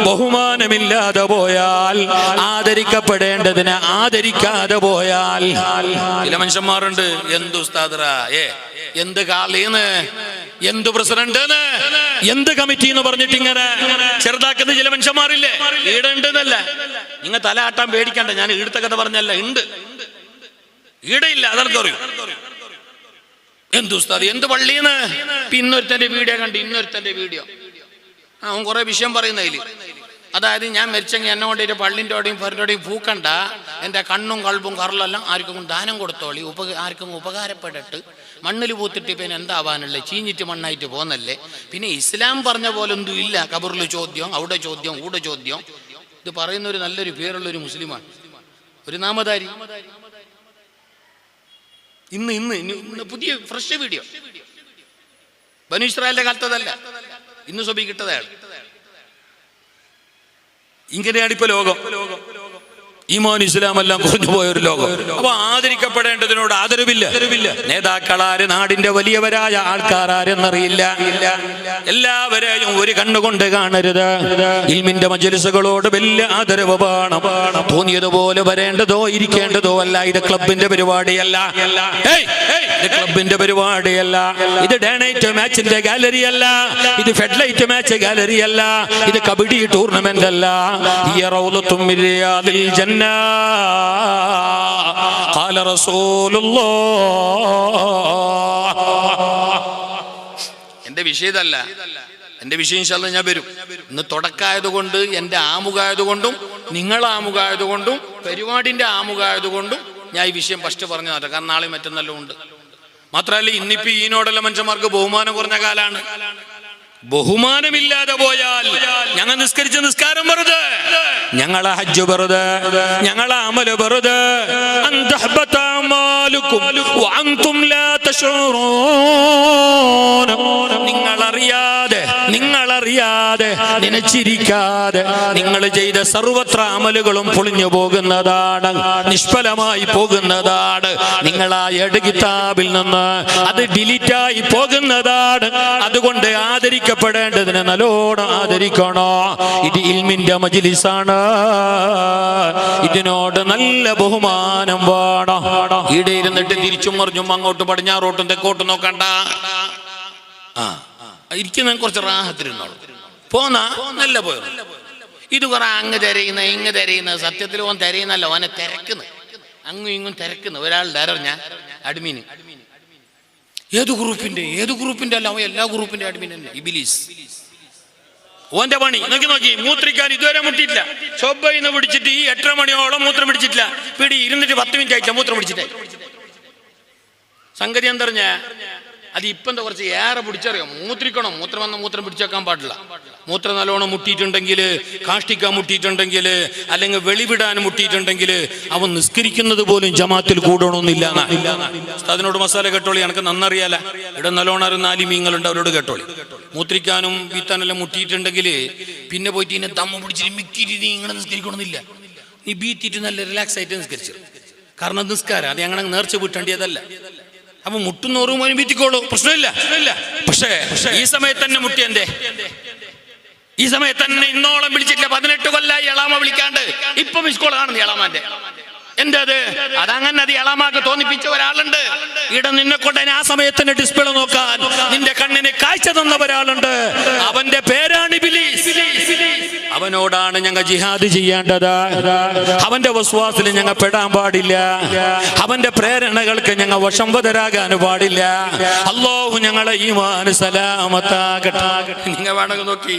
ബഹുമാനമില്ലാതെ പോയാൽ ആദരിക്കപ്പെടേണ്ടതിനെ ആദരിക്കാതെ പോയാൽ. ചില മനുഷ്യന്മാരുണ്ട് എന്തു ഏ എന്ത് കാളീന്ന്? എന്ത് പ്രസിഡന്റ് എന്ത് കമ്മിറ്റി എന്ന് പറഞ്ഞിട്ട് ഇങ്ങനെ ചെറുതാക്കുന്ന ചില മനുഷ്യന്മാരില്ലേ? ഈടെ ഉണ്ടെന്നല്ല നിങ്ങൾ തല ആട്ടാൻ പേടിക്കണ്ട ഞാൻ ഈടുത്ത കഥ പറഞ്ഞല്ല ഉണ്ട് ഈടയില്ല അതെനിക്കറിയും എന്ത് ഉസ്താദ് എന്ത് പള്ളിന്ന്? ഇന്നൊരുത്തന്റെ വീഡിയോ കണ്ട് ഇന്നൊരുത്തന്റെ വീഡിയോ. ആ അവൻ കുറെ വിഷയം പറയുന്നതിൽ അതായത് ഞാൻ മരിച്ചെങ്കിൽ എന്നെ കൊണ്ടിട്ട് പള്ളിന്റെ ഓടെയും ഫറിന്റെയും പൂക്കണ്ട. എന്റെ കണ്ണും കൾബും കറലെല്ലാം ആർക്കും ദാനം കൊടുത്തോളി. ഉപ ആർക്കും ഉപകാരപ്പെട്ടിട്ട് മണ്ണിൽ പൂത്തിട്ട് പിന്നെ എന്താവാനല്ലേ ചീഞ്ഞിട്ട് മണ്ണായിട്ട് പോന്നല്ലേ? പിന്നെ ഇസ്ലാം പറഞ്ഞ പോലെ ഒന്നും ഇല്ല. കബറിൽ ചോദ്യം അവിടെ ചോദ്യം കൂടെ ചോദ്യം. ഇത് പറയുന്ന ഒരു നല്ലൊരു പേരുള്ള ഒരു മുസ്ലിമാണ്. ഒരു നാമധാരി. ഇന്ന് ഇന്ന് പുതിയ ഫ്രഷ് വീഡിയോ ബനു കാലത്തതല്ല ഇന്ന് സ്വഭിക്കിട്ടതാണ് കിട്ടതാണ് ഇങ്ങനെയാണ് ഇപ്പൊ ലോകം. ഈമാൻ ഇസ്ലാം എല്ലാം കുറഞ്ഞു പോയ ഒരു ലോകം. അപ്പൊ ആദരിക്കപ്പെടേണ്ടതിനോട് ആദരവില്ല. നേതാക്കളാര് നാടിന്റെ വലിയവരായ ആൾക്കാർ ആരെന്നറിയില്ല എല്ലാവരെയും ഒരു കണ്ണുകൊണ്ട് കാണരുത്. ഇൽമിന്റെ മജലിസുകളോട് വലിയ ആദരവ് വേണം. തോന്നിയതുപോലെ വരേണ്ടതോ ഇരിക്കേണ്ടതോ അല്ല. ഇത് ക്ലബിന്റെ പരിപാടിയല്ല. ഇത് ക്ലബിന്റെ പരിപാടിയല്ല. ഇത് ഡേണൈറ്റ് മാച്ചിന്റെ ഗാലറി അല്ല ഇത് ഫെഡ്ലൈറ്റ് മാച്ച് ഗാലറി അല്ല ഇത് കബഡി ടൂർണമെന്റ് അല്ല ഈ റൗലത്തും മിൻ റിയാദിൽ ജന്ന قال رسول الله എന്റെ വിഷയം ഇതല്ല എന്റെ വിഷയം ഇൻഷാല്ല ഞാൻ വരും ഇന്ന് തുടക്കായതുകൊണ്ട് എന്റെ ആമുഖായതുകൊണ്ടും നിങ്ങൾ ആമുഖായതുകൊണ്ടും പരിപാടിന്റെ ആമുഖായതുകൊണ്ടും ഞാൻ ഈ വിഷയം ഫസ്റ്റ് പറഞ്ഞു തരാം കാരണം നാളെ മറ്റന്നെല്ലാം ഉണ്ട് മാത്രമല്ല ഇന്നിപ്പോ ഈനോടുള്ള മനുഷ്യന്മാർക്ക് ബഹുമാനം കുറഞ്ഞ കാലാണ് ബഹുമാനമില്ലാതെ പോയാൽ ഞങ്ങൾ നിസ്കരിച്ച നിസ്കാരം വെറുതെ ഞങ്ങളെ ഹജ്ജ് വെറുതെ ഞങ്ങളെ അമൽ വെറുതെ. നിങ്ങളറിയാതെ നിങ്ങളറിയാതെ നനച്ചിരിക്കാതെ നിങ്ങൾ ചെയ്ത സർവത്ര അമലുകളും പൊളിഞ്ഞു പോകുന്നതാണ് നിഷ്ഫലമായി പോകുന്നതാണ്. നിങ്ങൾ ആ കിതാബിൽ നിന്ന് അത് ഡിലീറ്റായി പോകുന്നതാണ്. അതുകൊണ്ട് ആദരിക്കപ്പെടേണ്ടതിന് നല്ലോണം ആദരിക്കണോ. ഇത് ഇൽമിന്റെ മജിലിസാണ്. ഇതിനോട് നല്ല ബഹുമാനം വാടാ ഇവിടെ ഇരുന്നിട്ട് തിരിച്ചും മറിഞ്ഞും അങ്ങോട്ട് പടിഞ്ഞാറോട്ടും തെക്കോട്ടും നോക്കണ്ട. ആ ഇരിക്കുന്ന കുറച്ച് റാഹത്തിരുന്നോളൂ പോന്ന നല്ല പോയോ ഇത് കുറെ അങ്ങ് തിരയുന്ന ഇങ്ങ് തിരയുന്ന സത്യത്തിൽ ഓൻ തിരയുന്നല്ല ഓനെ തിരക്കുന്നു. അങ്ങും ഇങ്ങും തിരക്കുന്നു. ഒരാളുടെ അറിഞ്ഞ അഡ്മിന് ഏത് ഗ്രൂപ്പിന്റെ ഏത് ഗ്രൂപ്പിന്റെ അല്ല അവൻ എല്ലാ ഗ്രൂപ്പിന്റെ അഡ്മിൻ തന്നെ ഇബിലീസ്. ഓന്റെ പണി. നോക്കി നോക്കി മൂത്രിക്കാൻ ഇതുവരെ മുട്ടിയില്ല ചൊബ്ബയിന്ന് പിടിച്ചിട്ട് ഈ എട്ടര മണിയോളം മൂത്രം പിടിച്ചിട്ടില്ല. പിടി ഇരുന്നിട്ട് പത്ത് മിനിറ്റ് ആയിട്ടില്ല മൂത്രം പിടിച്ചിട്ടേ. സംഗതി എന്തറിഞ്ഞ അത് ഇപ്പം എന്താ കുറച്ച് ഏറെ പിടിച്ചറിയോ? മൂത്രിക്കണം? മൂത്രം വന്ന മൂത്രം പിടിച്ചേക്കാൻ പാടില്ല. മൂത്രം നല്ലോണം മുട്ടിയിട്ടുണ്ടെങ്കിൽ കാഷ്ടിക്കാൻ മുട്ടിയിട്ടുണ്ടെങ്കിൽ അല്ലെങ്കിൽ വെളിവിടാൻ മുട്ടിയിട്ടുണ്ടെങ്കിൽ അവൻ നിസ്കരിക്കുന്നത് പോലും ജമാത്തിൽ കൂടണമെന്നില്ല അതിനോട് മസാല കേട്ടോളി എനിക്ക് നന്നറിയാല. ഇവിടെ നല്ലോണം ഒരു നാല് മീങ്ങളുണ്ട് അവരോട് കേട്ടോളി. മൂത്രിക്കാനും വീത്താനെല്ലാം മുട്ടിയിട്ടുണ്ടെങ്കിൽ പിന്നെ പോയിട്ട് ഇതിനെ ദമ്മ പിടിച്ചിട്ട് മിക്കിയിട്ട് നീ ഇങ്ങനെ നിസ്കരിക്കണമെന്നില്ല. നീ ബീത്തിയിട്ട് നല്ല റിലാക്സ് ആയിട്ട് നിസ്കരിച്ചു. കാരണം നിസ്കാരം അത് ഞങ്ങൾ നേർച്ച വിട്ടേണ്ടിയതല്ല അപ്പൊ മുട്ടുന്നോറും അനുഭവിക്കോളൂ പ്രശ്നമില്ല. പക്ഷേ ഈ സമയത്ത് തന്നെ മുട്ടി എന്തേ ഈ സമയത്ത് തന്നെ ഇന്നോളം വിളിച്ചിട്ടില്ല. പതിനെട്ട് കൊല്ലായി എളാമ വിളിക്കാണ്ട്. ഇപ്പൊ മിസ് കോൾ കാണുന്നു എളാമാന്റെ എന്റെ അത്? അതങ്ങനെ അത് എളാമാക്ക് തോന്നിപ്പിച്ച ഒരാളുണ്ട്. ഇട നിന്നെ കൊണ്ട് ആ സമയത്തിന് ഡിസ്പ്ലേ നോക്കാൻ നിന്റെ കണ്ണിന് കാഴ്ച തന്ന ഒരാളുണ്ട്. അവന്റെ പേരാണ് അവനോടാണ് ഞങ്ങൾ ജിഹാദ് ചെയ്യേണ്ടത്. അവന്റെ വസ്വാസിൽ ഞങ്ങൾ പെടാൻ പാടില്ല. അവന്റെ പ്രേരണകൾക്ക് ഞങ്ങൾ വശംവതരാകാൻ പാടില്ല. അള്ളാഹു ഞങ്ങളെ ഈ സലാമത്താകട്ടെ. നിങ്ങൾ വേണമെങ്കിൽ നോക്കി.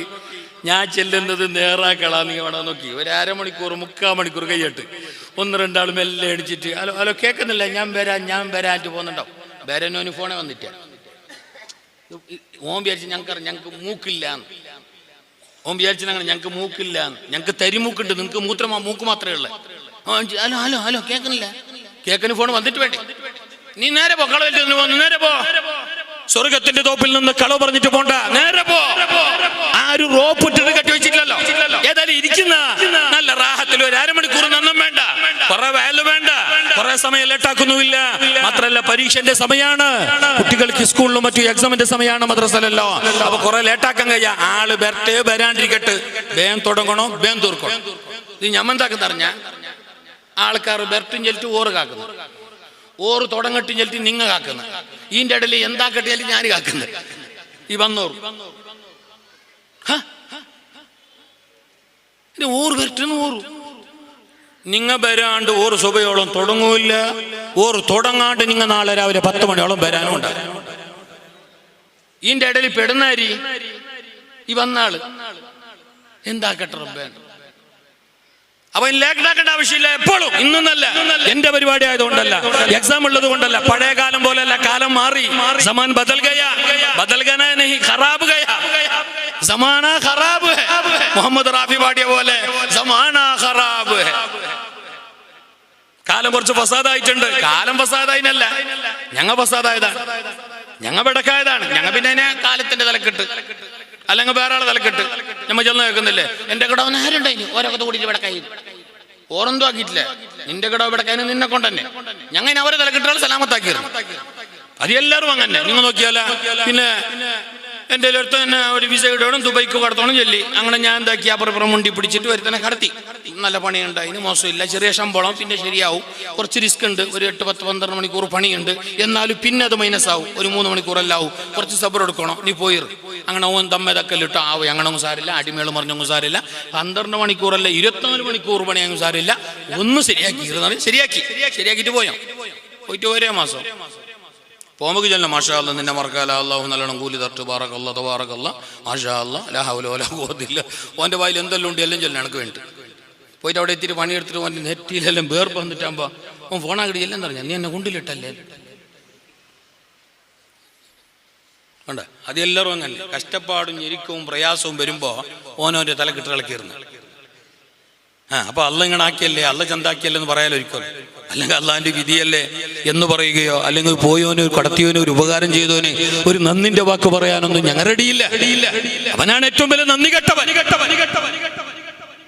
ഞാൻ ചെല്ലുന്നത് നേറാക്കളാ നീ വേണോ നോക്കി? ഒരു അരമണിക്കൂർ മുക്കാൽ മണിക്കൂർ കൈയിട്ട് ഒന്ന് രണ്ടാൾ മെല്ലെ അടിച്ചിട്ട് ഹലോ ഹലോ കേൾക്കുന്നില്ല ഞാൻ വരാൻ ഞാൻ വരാനായിട്ട് പോകുന്നുണ്ടാവും വരനോന് ഫോണെ വന്നിട്ട് ഓം വിചാരിച്ച് ഞങ്ങൾക്ക് ഞങ്ങൾക്ക് മൂക്കില്ല ഓം വിചാരിച്ചു ഞങ്ങൾ ഞങ്ങൾക്ക് മൂക്കില്ല ഞങ്ങൾക്ക് തരിമൂക്കുണ്ട് നിങ്ങൾക്ക് മൂത്രമാ മൂക്ക് മാത്രമേ ഉള്ളൂ. ഹലോ ഹലോ ഹലോ കേൾക്കുന്നില്ല കേൾക്കുന്ന ഫോൺ വന്നിട്ട് വേണ്ടി? നീ നേരെ പോ കള പോന്നു നേരെ പോ. സ്വർഗത്തിന്റെ തോപ്പിൽ നിന്ന് കളവ് പറഞ്ഞിട്ട് പോണ്ട. നേരെ പോ. ആരും റോപ്പ് ഇട്ടിട്ട് കെട്ടി വെച്ചിട്ടില്ലല്ലോ. ഏതായാലും ഇരിക്കുന്ന നല്ല റാഹത്തിൽ ഒരു അരമണിക്കൂർ നന്നും വേണ്ട. കുറെ വയൽ വേണ്ട. കുറെ സമയം ലേട്ടാക്കുന്നുമില്ല മാത്രല്ല പരീക്ഷന്റെ സമയമാണ് കുട്ടികൾക്ക് സ്കൂളിലും മറ്റു എക്സാമിന്റെ സമയമാണ് മദ്രസലല്ലോ അപ്പൊ കുറെ ലേട്ടാക്കാൻ കഴിയാ. ആൾ ബെർട്ടേ വരാണ്ടിരിക്കട്ട്. വേം തുടങ്ങണോ വേം തീർക്കണോ. ഇത് ഞമ്മന്താക്കുന്ന അറിഞ്ഞ? ആൾക്കാർ ബെർട്ടും ചെലിറ്റ് ഓറ് കാക്കുന്നു. ഓറ് തുടങ്ങട്ടും ചെലിറ്റ് നിങ്ങ കാക്കുന്നു. ഈന്റെ ഇടയിൽ എന്താ കെട്ടിയാലും ഞാൻ കാക്കുന്നത്. ഈ വന്നോറു ഓറ് വരട്ടെന്ന് ഓറു നിങ്ങ വരാണ്ട് ഓറ് സുബയോളം തുടങ്ങൂല്ല. ഓറ് തുടങ്ങാണ്ട് നിങ്ങ നാളെ രാവിലെ പത്ത് മണിയോളം വരാനും ഈന്റെ ഇടയിൽ പെടുന്നാരി ഈ വന്നാൾ. എന്താക്കട്ടെ റബ്ബേ? അവൻ ലേഖനാക്കേണ്ട ആവശ്യമില്ല എപ്പോഴും. ഇന്നൊന്നല്ല. എന്റെ പരിപാടി ആയതുകൊണ്ടല്ല. എക്സാം ഉള്ളത് കൊണ്ടല്ല. പഴയ കാലം പോലെയല്ല. കാലം മാറി. സമാൻ ബദൽ ബദൽ ഖറാബ് ഖറാബ് മുഹമ്മദ് റാഫി പാടിയ പോലെ ഖറാബ് കാലം കുറച്ച് ഫസാദായിട്ടുണ്ട്. കാലം ഫസാദായിനല്ല. ഞങ്ങ ഫസാദായതാണ്. ഞങ്ങ വെടക്കായതാണ് ഞങ്ങ പിന്നെ കാലത്തിന്റെ തലക്കെട്ട്. അല്ലെങ്കിൽ വേറെ ആളെ തലക്കെട്ട്. നമ്മൾ ചെന്ന് കേൾക്കുന്നില്ലേ? എന്റെ കടവ് നേരുണ്ടായിന് ഓരോക്കത്ത് കൂടി കയ്യിൽ. ഓറൊന്നും ആക്കിയിട്ടില്ല. നിന്റെ കടവ് കയ്യിൽ നിന്നെ കൊണ്ടന്നെ ഞങ്ങനെ അവരെ തലക്കെട്ടുകൾ സലാമത്താക്കിയിരുന്നു അത് എല്ലാവരും അങ്ങനെ നിങ്ങൾ നോക്കിയാല? പിന്നെ എന്റെ അടുത്ത് തന്നെ ഒരു വിസ ഇടണം ദുബൈക്ക് കടത്തണം ചൊല്ലി. അങ്ങനെ ഞാൻ എന്താക്കി അപ്പുറപ്പുറം മുണ്ടി പിടിച്ചിട്ട് ഒരുത്തനെ കടത്തി. നല്ല പണിയുണ്ട് അതിന് മോശമില്ല. ചെറിയ ശമ്പളം പിന്നെ ശരിയാവും. കുറച്ച് റിസ്ക് ഉണ്ട്. ഒരു എട്ട് പത്ത് പന്ത്രണ്ട് മണിക്കൂർ പണിയുണ്ട്. എന്നാലും പിന്നെ അത് മൈനസ് ആവും. ഒരു മൂന്ന് മണിക്കൂർ ആവും കുറച്ച് സബർ എടുക്കണം. നീ പോയി അങ്ങനെ ഓൻ തമ്മതൊക്കെല്ലിട്ട് ആവും അങ്ങനെ സാരില്ല. അടിമേൾ പറഞ്ഞൊന്നും സാരില്ല. പന്ത്രണ്ട് മണിക്കൂറല്ല ഇരുപത്തിനാല് മണിക്കൂർ പണിയൊന്നും സാരില്ല. ഒന്ന് ശരിയാക്കി. ശരിയാക്കി. ശരിയാക്കിയിട്ട് പോയാം? പോയിട്ട് ഒരേ മാസം. പോകുമ്പോൾ ചെല്ലാം മാഷാ അല്ല നിന്നെ മറക്കാല അള്ളാഹു നല്ലോണം കൂലി തട്ട് പാറക്കല്ല തവാറക്കല്ല മാഷാ അല്ല ലാഹുല ഓല പോകത്തില്ല ഓന്റെ വായിൽ എന്തെല്ലാം ഉണ്ട് എല്ലാം ചെല്ലാം എനിക്ക് വേണ്ടി പോയിട്ട് അവിടെ എത്തിയിട്ട് പണിയെടുത്തിട്ട് ഓന്റെ നെറ്റിയിലെല്ലാം വേർപ്പ് വന്നിട്ടാകുമ്പോൾ ഓൻ ഫോണാകിടി എല്ലാം പറഞ്ഞ നീ എന്നെ കൊണ്ടിലിട്ടല്ലേ? അത് എല്ലാവരും അങ്ങനെ. കഷ്ടപ്പാടും ഞെരുക്കവും പ്രയാസവും വരുമ്പോൾ ഓനോന്റെ തലക്കിട്ട് ഇളക്കിയിരുന്നു ആ അപ്പോൾ അല്ല ഇങ്ങനെ ആക്കിയല്ലേ? അല്ല ചന്താക്കിയല്ലേ എന്ന് പറയാലോ ഒരിക്കലും. അല്ലെങ്കിൽ അള്ളാഹിന്റെ വിധിയല്ലേ എന്ന് പറയുകയോ അല്ലെങ്കിൽ പോയോന് കടത്തിയോന് ഒരു ഉപകാരം ചെയ്തോന് ഒരു നന്ദിന്റെ വാക്ക് പറയാനൊന്നും ഞങ്ങൾ റെഡിയില്ല അവനാണ് ഏറ്റവും വലിയ നന്ദി കെട്ടവൻ.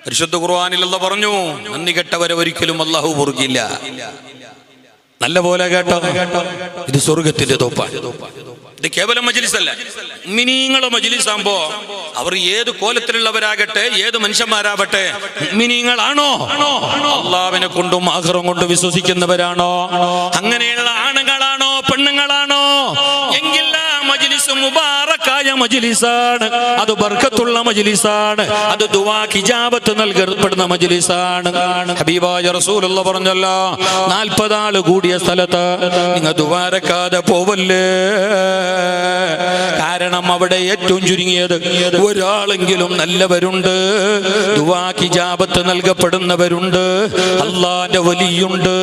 പരിശുദ്ധ ഖുർആാനിലുള്ള പറഞ്ഞു നന്ദി കെട്ടവരെ ഒരിക്കലും അള്ളാഹു പൊറുക്കില്ല. നല്ല പോലെ കേട്ടോ? ഇത് സ്വർഗത്തിന്റെ തോപ്പാണ്. ഇത് കേവലം മജിലിസല്ല. മിനിങ്ങളെ മജിലിസ് ആകുമ്പോ അവർ ഏത് കോലത്തിലുള്ളവരാകട്ടെ ഏത് മനുഷ്യന്മാരാവട്ടെ മിനിങ്ങളാണോ അള്ളാവിനെ കൊണ്ടും ആഹ്റം കൊണ്ടും വിശ്വസിക്കുന്നവരാണോ? അങ്ങനെയുള്ള ആണുങ്ങളാണോ പെണ്ണുങ്ങളാണോ? എങ്കിൽ മജിലിസ് മുബാറക്കായ മജിലിസാണ്. അത് ബർക്കത്തുള്ള മജിലിസാണ്. അത് ദുവാ ഹിജാബത്ത് നൽകപ്പെടുന്ന മജിലിസാണ്. ഹബീബായ റസൂലുള്ള പറഞ്ഞല്ലോ നാൽപ്പത് കൂടിയ സ്ഥലത്ത് നിങ്ങൾ ദുവാരക്കാതെ പോവല്ലേ? കാരണം അവിടെ ഏറ്റവും ചുരുങ്ങിയത് ഒരാളെങ്കിലും നല്ലവരുണ്ട് ദുവാക്കി ജാപത്ത് നൽകപ്പെടുന്നവരുണ്ട് അള്ളാന്റെ വലിയുണ്ട്.